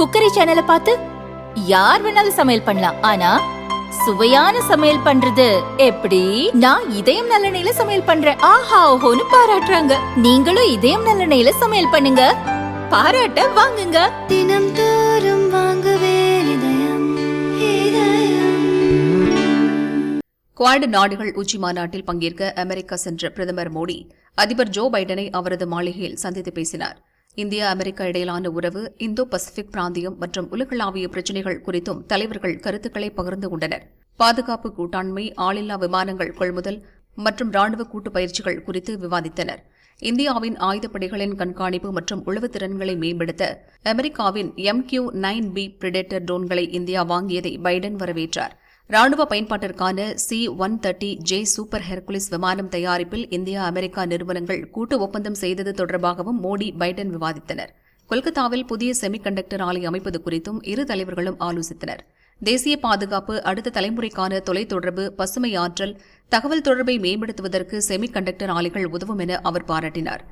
Cookery சேனலை பார்த்து யார் வேணாலும் சமையல் பண்ணலாம். ஆனா சுவையான சமையல் பண்றது எப்படி? நான் இதயம் நல்லெண்ணெயில சமையல் பண்றேன். ஆஹா ஓஹோன்னு பாராட்டுறாங்க. நீங்களும் இதயம் நல்லெண்ணெயில சமையல் பண்ணுங்க. பாராட்ட வாங்குங்க. தினம் தோறும் வாங்குவே இதயம் இதயம். குவாட் நாடுகள் உச்சி மாநாட்டில் பங்கேற்க அமெரிக்கா சென்ற பிரதமர் மோடி அதிபர் ஜோ பைடனை அவரது மாளிகையில் சந்தித்து பேசினார். இந்தியா அமெரிக்கா இடையிலான உறவு இந்தோ பசிபிக் பிராந்தியம் மற்றும் உலகளாவிய பிரச்சினைகள் குறித்தும் தலைவர்கள் கருத்துக்களை பகிர்ந்து கொண்டனர். பாதுகாப்பு கூட்டாண்மை ஆளில்லா விமானங்கள் கொள்முதல் மற்றும் ராணுவ கூட்டு பயிற்சிகள் குறித்து விவாதித்தனர். இந்தியாவின் ஆயுதப்படைகளின் கண்காணிப்பு மற்றும் உளவு திறன்களை மேம்படுத்த அமெரிக்காவின் M Q nine B predator ட்ரோன்களை India வாங்கியதை பைடன் வரவேற்றார். ராணுவ பயன்பாட்டிற்கான C one thirty J super Hercules விமானம் தயாரிப்பில் இந்தியா அமெரிக்கா நிறுவனங்கள் கூட்டு ஒப்பந்தம் செய்தது தொடர்பாகவும் மோடி பைடன் விவாதித்தனர். கொல்கத்தாவில் புதிய செமிகண்டக்டர் ஆலை அமைப்பது குறித்தும் இரு தலைவர்களும் ஆலோசித்தனர். தேசிய பாதுகாப்பு அடுத்த தலைமுறைக்கான தொலைத்தொடர்பு பசுமை ஆற்றல் தகவல் தொடர்பை மேம்படுத்துவதற்கு செமிகண்டக்டர் ஆலைகள் உதவும் என அவர் பாராட்டினார்.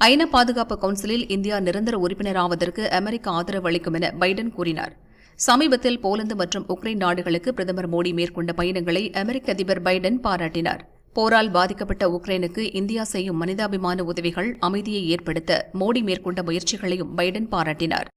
ஐநா பாதுகாப்பு கவுன்சிலில் இந்தியா நிரந்தர உறுப்பினராவதற்கு அமெரிக்கா ஆதரவு அளிக்கும் என பைடன் கூறினார். சமீபத்தில் போலந்து மற்றும் உக்ரைன் நாடுகளுக்கு பிரதமர் மோடி மேற்கொண்ட பயணங்களை அமெரிக்க அதிபர் பைடன் பாராட்டினார். போரால் பாதிக்கப்பட்ட உக்ரைனுக்கு இந்தியா செய்யும் மனிதாபிமான உதவிகள் அமைதியை ஏற்படுத்த மோடி மேற்கொண்ட முயற்சிகளையும் பைடன் பாராட்டினார்.